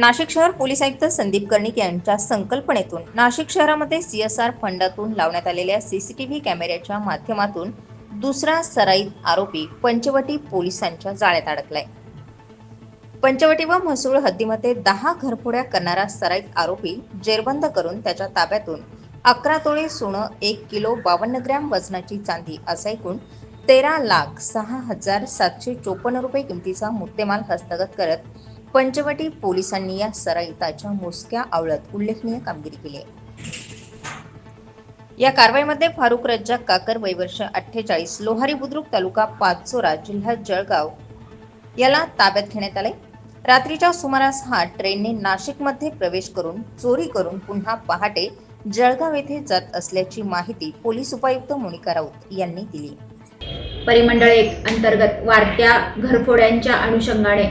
नाशिक शहर पोलीस आयुक्त संदीप कर्णिक यांच्या संकल्पनेतून नाशिक शहरामध्ये सीएसआर फंडातून लावण्यात आलेल्या सीसीटीव्ही कॅमेऱ्याच्या माध्यमातून दुसरा सराईत आरोपी पंचवटी पोलिसांच्या जाळ्यात अडकलाय. पंचवटी व म्हसूळ हद्दीमध्ये दहा घरफोड्या करणारा सराईत आरोपी जेरबंद करून त्याच्या ताब्यातून अकरा तोळे सोनं एक किलो बावन्न ग्रॅम वजनाची चांदी असा एकूण तेरा लाख सहा हजार सातशे चोपन्न रुपये किमतीचा मुद्देमाल हस्तगत करत पंचवटी पोलिसांनी या सराईताच्या मोजक्या आवळत उल्लेखनीय कामगिरी केली आहे. या कारवाईमध्ये फारुख रज्जा काकर वयवर्ष अठ्ठेचाळीस लोहारी बुद्रुक तालुका पाचोरा जिल्हा जळगाव याला ताब्यात घेण्यात आले रात्रीच्या सुमारास हा ट्रेनने नाशिकमध्ये प्रवेश करून चोरी करून पुन्हा पहाटे जळगाव येथे जात असल्याची माहिती पोलीस उपायुक्त मोनिका राऊत यांनी दिली. परिमंडळ एक अंतर्गत वाढत्या घरफोड्यांच्या अनुषंगाने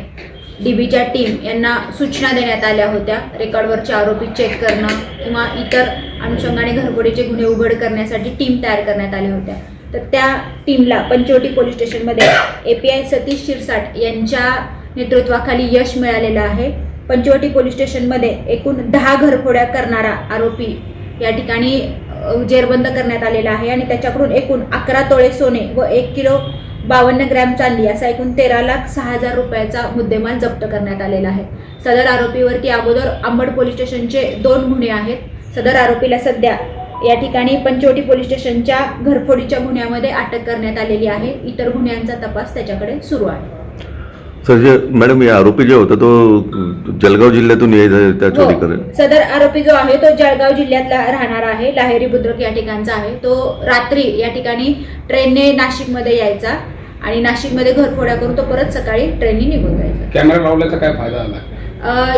डीबीच्या टीम यांना सूचना देण्यात आल्या होत्या. रेकॉर्डवरचे आरोपी चेक करणं किंवा इतर अनुषंगाने घरगुडीचे गुन्हे उघड करण्यासाठी टीम तयार करण्यात आल्या होत्या. तर त्या टीमला पंचवटी पोलीस स्टेशनमध्ये A P I Satish Shirsat यांच्या नेतृत्वाखाली यश मिळालेलं आहे. पंचवटी पोलीस स्टेशनमध्ये एकूण दहा घरफोड्या करणारा आरोपी या ठिकाणी जेरबंद करण्यात आलेला आहे आणि त्याच्याकडून एकूण अकरा तोळे सोने व एक किलो बावन्न ग्रॅम चांदी असा एकूण तेरा लाख सहा हजार रुपयाचा मुद्देमाल जप्त करण्यात आलेला आहे. सदर आरोपीवरती अगोदर अंबड पोलीस स्टेशनचे दोन गुन्हे आहेत. सदर आरोपीला सध्या या ठिकाणी पंचवटी पोलीस स्टेशनच्या घरफोडीच्या गुन्ह्यामध्ये अटक करण्यात आलेली आहे. इतर गुन्ह्यांचा तपास त्याच्याकडे सुरू आहे. सर जे मॅडम हे आरोपी जे होता तो जळगाव जिल्ह्यातून त्या चोरी हो. करेल सदर आरोपी जो आहे तो जळगाव जिल्ह्यातला राहणार आहे. लाहेरी बुद्रुक या ठिकाणचा आहे. तो रात्री या ठिकाणी ट्रेनने नाशिकमध्ये यायचा. आणि नाशिकमध्ये घरफोड्या करून तो परत सकाळी ट्रेनने निघून जायचा. कॅमेरा लावल्याचा काय फायदा झाला?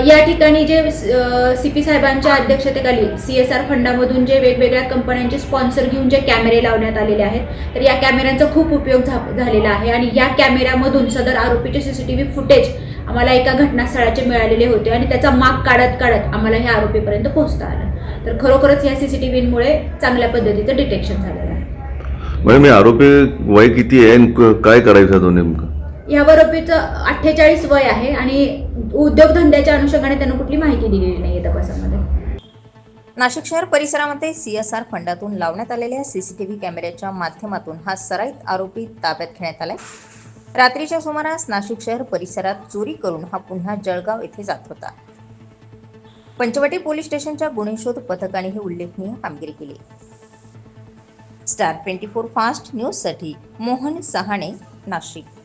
या ठिकाणी जे सी पी साहेबांच्या अध्यक्षतेखाली सी एस आर फंडामधून जे वेगवेगळ्या कंपन्यांचे स्पॉन्सर घेऊन जे कॅमेरे लावण्यात आलेले आहेत तर या कॅमेऱ्यांचा खूप उपयोग झालेला आहे आणि या कॅमेऱ्यामधून सदर आरोपीचे सीसीटीव्ही फुटेज आम्हाला एका घटनास्थळाचे मिळालेले होते आणि त्याचा माग काढत काढत आम्हाला ह्या आरोपीपर्यंत पोहोचता आलं. तर खरोखरच या सीसीटीव्हीमुळे चांगल्या पद्धतीचं डिटेक्शन झालेलं मॅडम हे आरोपी वय किती आहे आणि काय करायचं तो नेमकं? या आरोपीचं अठ्ठेचाळीस वय आहे आणि उद्योगधंद्याच्या अनुषंगाने त्यांना कुठली माहिती दिलेली नाही तपासामध्ये नाशिक शहर परिसरामध्ये सीएसआर फंडातून लावण्यात आलेल्या सीसीटीव्ही कॅमेऱ्याच्या माध्यमातून हा सराईत आरोपी ताब्यात घेण्यात आलाय. रात्रीच्या सुमारास नाशिक शहर परिसरात चोरी करून हा पुन्हा जळगाव येथे जात होता. पंचवटी पोलीस स्टेशनच्या गुन्हेशोध पथकाने ही उल्लेखनीय कामगिरी केली. स्टार ट्वेंटी फोर फास्ट न्यूजसाठी मोहन सहाणे नाशिक.